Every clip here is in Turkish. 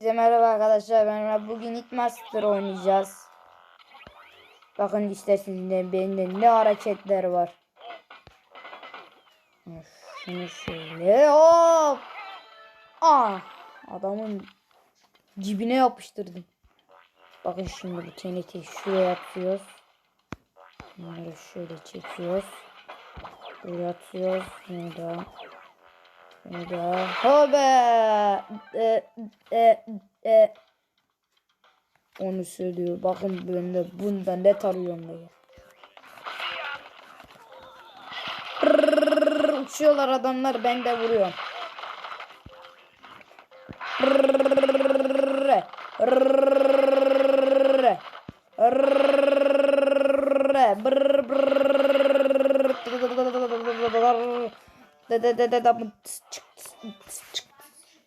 Size merhaba arkadaşlar ben bugün Hitmaster oynayacağız. Bakın listesinde bende ne hareketler var. Şunu şöyle hop. Ah adamın cibine yapıştırdım. Bakın şimdi bu TNT şuraya atıyoruz. Bunları şöyle çekiyoruz. Buraya atıyoruz. Bunu da. Bunu da. Hobe. E, e, e. Onu söylüyor. Bakın ben de bundan net arıyorum diye. Uçuyorlar adamlar ben de vuruyorum.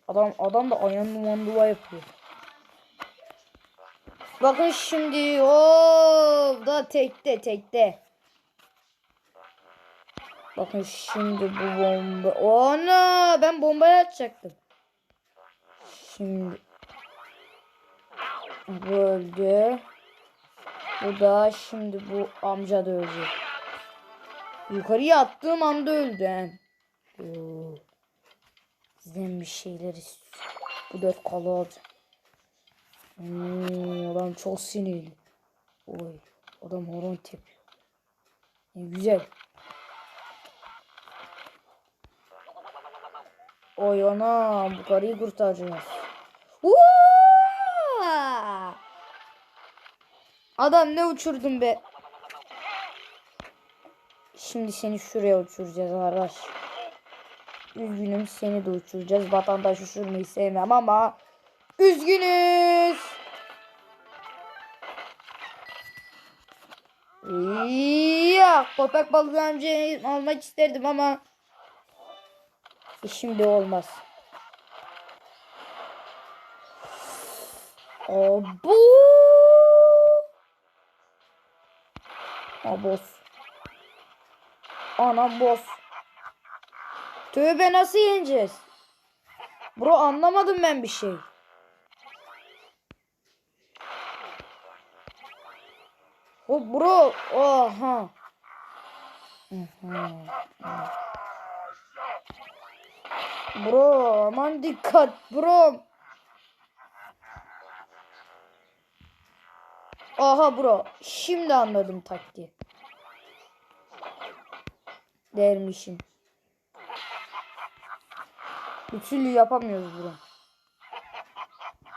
Adam adam da ayağını manduva yapıyor. Bakın şimdi o da tekte tekte. Bakın şimdi bu bomba. Ona ben bombayı atacaktım. Şimdi bu öldü. Bu da şimdi bu amca da ölecek. Yukarıya attığım anda öldü. he. Sizden bir şeyler istiyor. Bu dört kalı alacağım. Hmm, adam çok sinirli. Oy. Adam horon tepiyor. Ne güzel. Oy ana bu karıyı kurtaracağız. Uaa! Adam ne uçurdun be. Şimdi seni şuraya uçuracağız arkadaş. Üzgünüm seni de uçuracağız. Vatandaş uçurmayı sevmem ama üzgünüz. Ya köpek balığı amcayı almak isterdim ama e şimdi olmaz. Abu. Abos. Anam boss. Tövbe nasıl yeneceğiz? Bro anlamadım ben bir şey. O bro. Oha. Bro aman dikkat bro. Aha bro. Şimdi anladım taktiği. Dermişim. Üçlü yapamıyoruz bunu.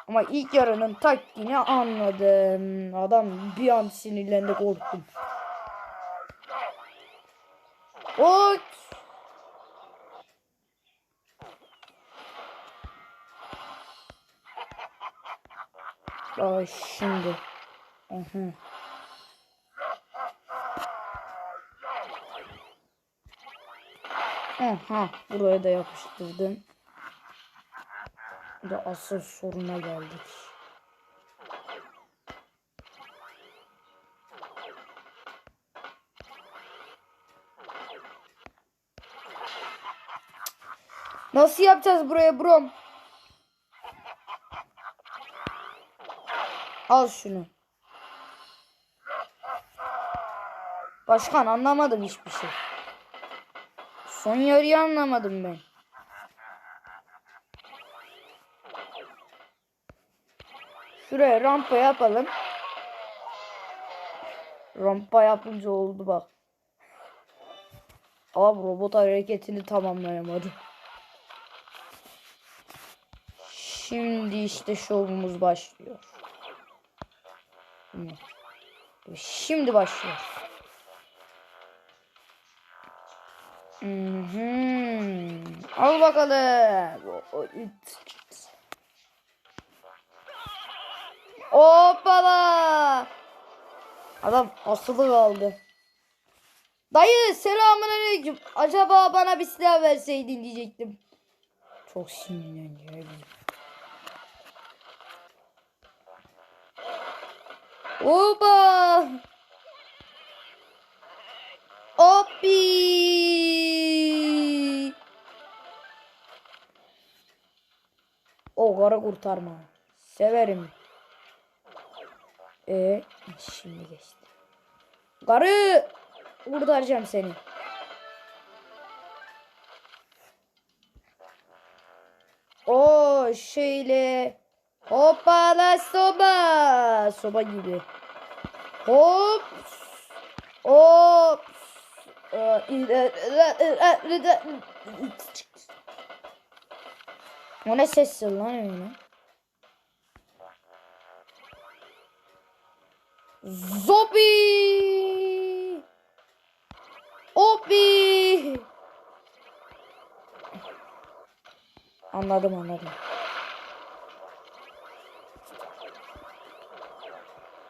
Ama ilk yarının taktiğini anladım. Adam bir an sinirlendi korktum. Ot. Aa şimdi. Aha. Aha buraya da yapıştırdım. De asıl soruna geldik. Nasıl yapacağız buraya brom? Al şunu. Başkan anlamadım hiçbir şey. Son yarıyı anlamadım ben. Şuraya rampa yapalım. Rampa yapınca oldu bak. Ama robot hareketini tamamlayamadı. Şimdi işte şovumuz başlıyor. Şimdi başlıyor. Hı hı. Al bakalım. Hoppala. Adam asılı kaldı. Dayı selamun aleyküm. Acaba bana bir silah verseydin diyecektim. Çok sinirleniyor. Oba. Hoppi. O kara kurtarma. Severim. E şimdi geçti. Karı kurtaracağım seni. O şöyle hoppala soba soba gibi. Hop hop o ne sesi lan öyle? Zobi! Obi! Anladım anladım.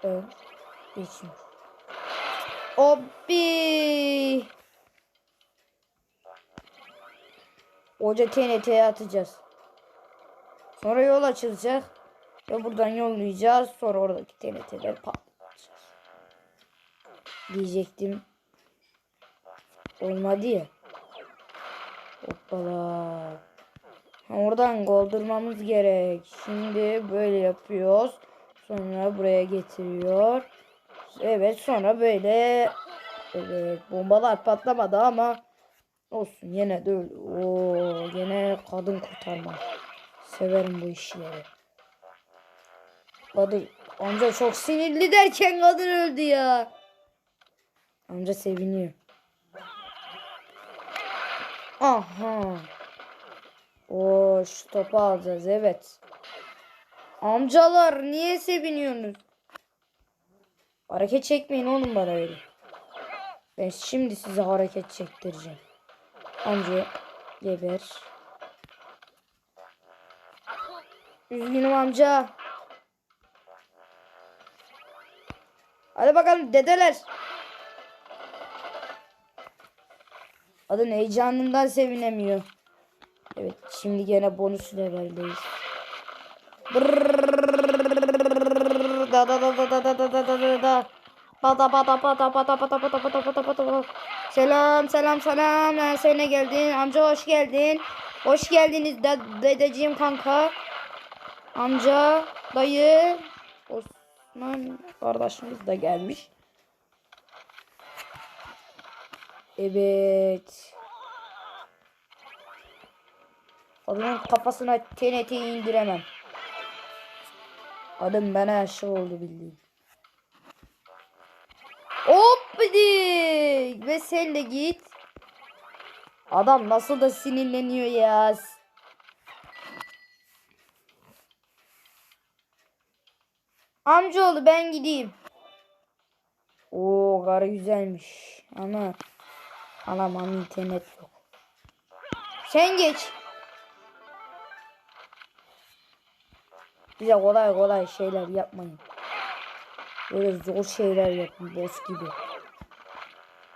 Evet. Geçim. Obi! Hoca TNT'ye atacağız. Sonra yol açılacak. Ve buradan yollayacağız. Sonra oradaki TNT'leri patlatacağız. Diyecektim. Olmadı ya. Hoppala. Oradan doldurmamız gerek. Şimdi böyle yapıyoruz. Sonra buraya getiriyor. Evet sonra böyle evet bombalar patlamadı ama olsun yine de öyle. Oo, yine kadın kurtarma. Severim bu işleri. Kadın amca çok sinirli derken kadın öldü ya. Amca seviniyor. Aha. O şu topu alacağız evet. Amcalar niye seviniyorsunuz? Hareket çekmeyin oğlum bana öyle. Ben şimdi size hareket çektireceğim. Amca geber. Üzgünüm amca. Hadi bakalım dedeler. Adın heyecanından sevinemiyor. Evet şimdi gene bonus leveldeyiz. Da da da da da da da da da da da. Pata pata pata pata pata pata pata pata pata. Selam selam selam. Ben sene geldin. Amca hoş geldin. Hoş geldiniz de dedeciğim kanka. Amca, dayı, Osman kardeşimiz de gelmiş. Evet. Adamın kafasına TNT'yi indiremem. Adam bana aşık oldu bildiğin. Hop bir Ve sen de git. Adam nasıl da sinirleniyor ya. Amcaoğlu ben gideyim. Oo karı güzelmiş. Ama alamam internet yok. Sen geç. Bize kolay kolay şeyler yapmayın. Böyle zor şeyler yapın boss gibi.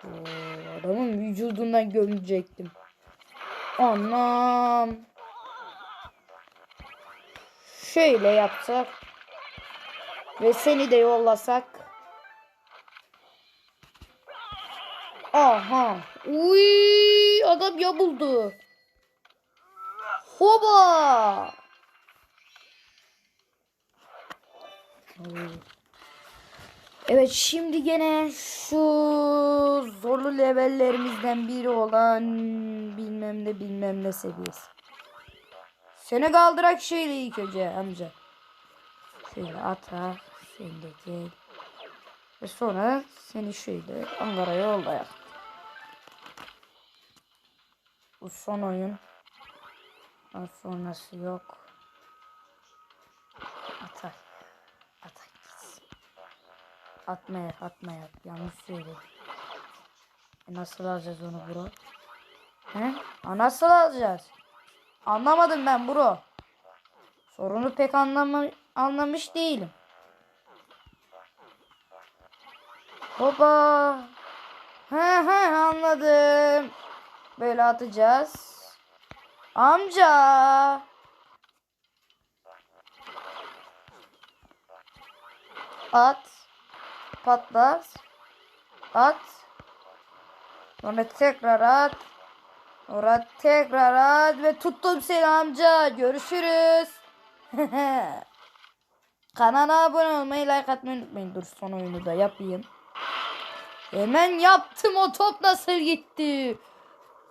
Oo, adamın vücudundan gömecektim. Anam. Şöyle yapsak. Ve seni de yollasak. Aha. Uy, adam yabuldu. Hoba. Evet şimdi gene şu zorlu levellerimizden biri olan bilmem ne bilmem ne seviyesi. Seni kaldırak şeyle ilk önce amca. Şöyle ata. Sen de gel. Ve sonra seni şöyle Ankara'ya yollayak. Bu son oyun. Daha sonrası yok. Atar. Atar gitsin. Atmaya atmaya. Yanlış söyledim. E nasıl alacağız onu bro? He? A nasıl alacağız? Anlamadım ben bro. Sorunu pek anlama anlamış değilim. Hopa. He he anladım. Böyle atacağız. Amca. At. Patlat. At. Sonra tekrar at. Sonra tekrar at ve tuttum seni amca. Görüşürüz. Kanala abone olmayı, like atmayı unutmayın. Dur son oyunu da yapayım. Hemen yaptım o top nasıl gitti?